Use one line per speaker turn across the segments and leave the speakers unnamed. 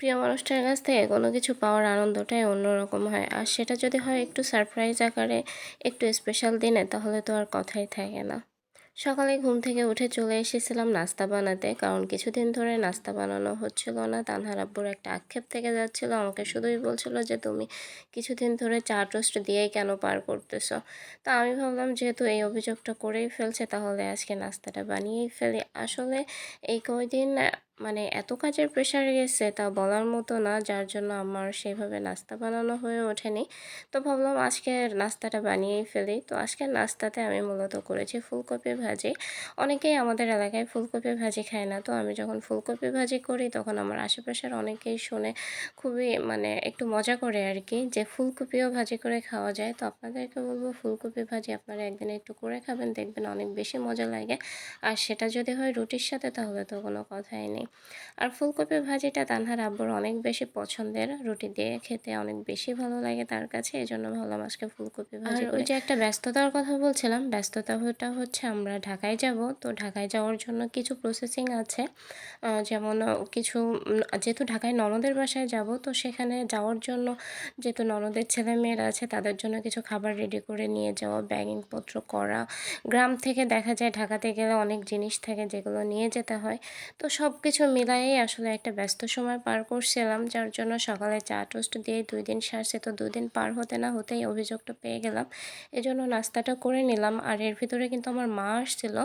প্রিয় মানুষটার কাছ থেকে কোনো কিছু পাওয়ার আনন্দটাই অন্যরকম হয়। আর সেটা যদি হয় একটু সারপ্রাইজ আকারে, একটু স্পেশাল দিনে, তাহলে তো আর কথাই থাকে না। সকালে ঘুম থেকে উঠে চলে এসেছিলাম নাস্তা বানাতে, কারণ কিছুদিন ধরে নাস্তা বানানো হচ্ছিল না। তানহার আব্বুর একটা আক্ষেপ থেকে যাচ্ছিল, আমাকে শুধুই বলছিল যে, তুমি কিছুদিন ধরে চা টোস্ট দিয়েই কেন পার করতেছ? তো আমি ভাবলাম, যেহেতু এই অভিযোগটা করেই ফেলছে, তাহলে আজকে নাস্তাটা বানিয়েই ফেলি। আসলে এই কয়দিন মানে এত কাজের প্রেশার গেছে তা বলার মতো না, যার জন্য আমার সেইভাবে নাস্তা বানানো হয়ে ওঠেনি। তো ভাবলাম আজকে নাস্তাটা বানিয়েই ফেলি। তো আজকের নাস্তাতে আমি মূলত করেছি ফুলকপি ভাজি। অনেকেই আমাদের এলাকায় ফুলকপি ভাজি খায় না। তো আমি যখন ফুলকপি ভাজি করি, তখন আমার আশেপাশের অনেকেই শুনে খুবই মানে একটু মজা করে আর কি যে ফুলকপিও ভাজি করে খাওয়া যায়। তো আপনাদেরকে বলব, ফুলকপি ভাজি আপনারা একদিন একটু করে খাবেন, দেখবেন অনেক বেশি মজা লাগে। আর সেটা যদি হয় রুটির সাথে, তাহলে তো কোনো কথাই নেই। আর ফুলকপি ভাজিটা তানহার আব্বুর অনেক বেশি পছন্দের। রুটি দিয়ে খেতে অনেক বেশি ভালো লাগে তার কাছে এই জন্য ভাবলাম আজকে ফুলকপি ভাজি ওই যে একটা ব্যস্ততার কথা বলছিলাম ব্যস্ততাটা হচ্ছে আমরা ঢাকায় যাব তো ঢাকায় যাওয়ার জন্য কিছু প্রসেসিং আছে। যেমন কিছু যেহেতু ঢাকায় ননদের বাসায় যাব তো সেখানে যাওয়ার জন্য যেহেতু ননদের ছেলে মেয়েরা আছে তাদের জন্য কিছু খাবার রেডি করে নিয়ে যাওয়া ব্যাগিংপত্র করা। গ্রাম থেকে দেখা যায় ঢাকাতে গেলে অনেক জিনিস থাকে যেগুলো নিয়ে যেতে হয়। তো সব কিছু মিলাইয়েই আসলে একটা ব্যস্ত সময় পার করছিলাম, যার জন্য সকালে চা টোস্ট দিয়ে দুই দিন সারছে। তো দুদিন পার হতে না হতেই অভিযোগটা পেয়ে গেলাম। এই জন্য নাস্তাটা করে নিলাম। আর এর ভিতরে কিন্তু আমার মা আসছিল।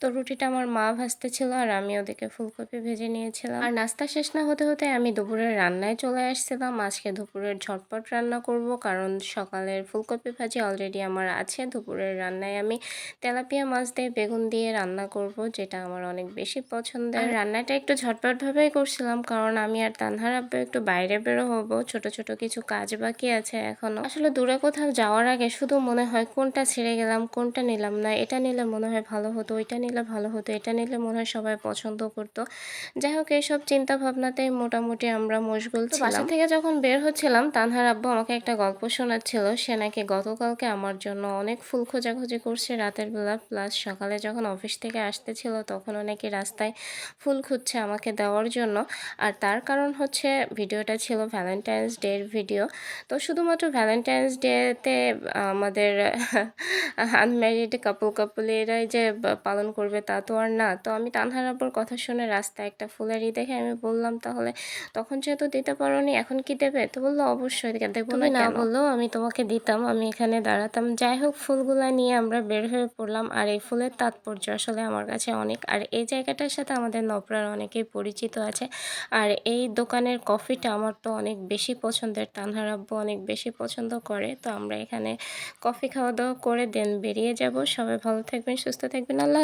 তো রুটিটা আমার মা ভাজতে ছিল আর আমি ওদেরকে ফুলকপি ভেজে নিয়েছিলাম। আর নাস্তা শেষ না হতে হতে আমি দুপুরের রান্নায় চলে আসছিলাম। আজকে দুপুরের ঝটপট রান্না করব কারণ সকালের ফুলকপি ভাজি অলরেডি আমার আছে। দুপুরের রান্নায় আমি তেলাপিয়া মাছ দিয়ে বেগুন দিয়ে রান্না করব, যেটা আমার অনেক বেশি পছন্দের। রান্নাটা একটু ঝটপটভাবেই করছিলাম কারণ আমি আর তানহার আব্বু একটু বাইরে বেরো হব ছোট ছোট কিছু কাজ বাকি আছে এখনও। আসলে দূরে কোথাও যাওয়ার আগে শুধু মনে হয় কোনটা ছেড়ে গেলাম কোনটা নিলাম না এটা নিলে মনে হয় ভালো হতো ওইটা নিলে ভালো হতো এটা নিলে মনে হয় সবাই পছন্দ করতো। যাই হোক এইসব চিন্তা ভাবনাতেই মোটামুটি আমরা মশগুল বাসা থেকে যখন বের হচ্ছিলাম তানহার আব্বু আমাকে একটা গল্প শোনাচ্ছিল। সে নাকি গতকালকে আমার জন্য অনেক ফুল খোঁজাখুঁজি করছে রাতের বেলা। প্লাস সকালে যখন অফিস থেকে আসতেছিল তখনও নাকি রাস্তায় ফুল খুঁজছে আমাকে দেওয়ার জন্য। আর তার কারণ হচ্ছে ভিডিওটা ছিল ভ্যালেন্টাইন্স ডের ভিডিও তো শুধুমাত্র ভ্যালেন্টাইন্স ডেতে আমাদের আনম্যারিড কাপল কাপলেরাই যে পালন করবে তা তো আর না। তো আমি তানহারাপুর কথা শুনে রাস্তায় একটা ফুলেরই দেখে আমি বললাম তাহলে তখন যেহেতু দিতে পারোনি এখন কি দেবে? তো বলল অবশ্যই দেবো না না বললেও আমি তোমাকে দিতাম আমি এখানে দাঁড়াতাম। যাই হোক ফুলগুলা নিয়ে আমরা বের হয়ে পড়লাম। আর এই ফুলের তাৎপর্য আসলে আমার কাছে অনেক। আর এই জায়গাটার সাথে আমাদের নপরার অনেকেই পরিচিত আছে। আর এই দোকানের কফিটা আমার তো অনেক বেশি পছন্দের, তানহার আব্বু অনেক বেশি পছন্দ করে। তো আমরা এখানে কফি খাওয়া দাওয়া করে দেন বেরিয়ে যাব। সবাই ভালো থাকবেন, সুস্থ থাকবেন। আল্লাহ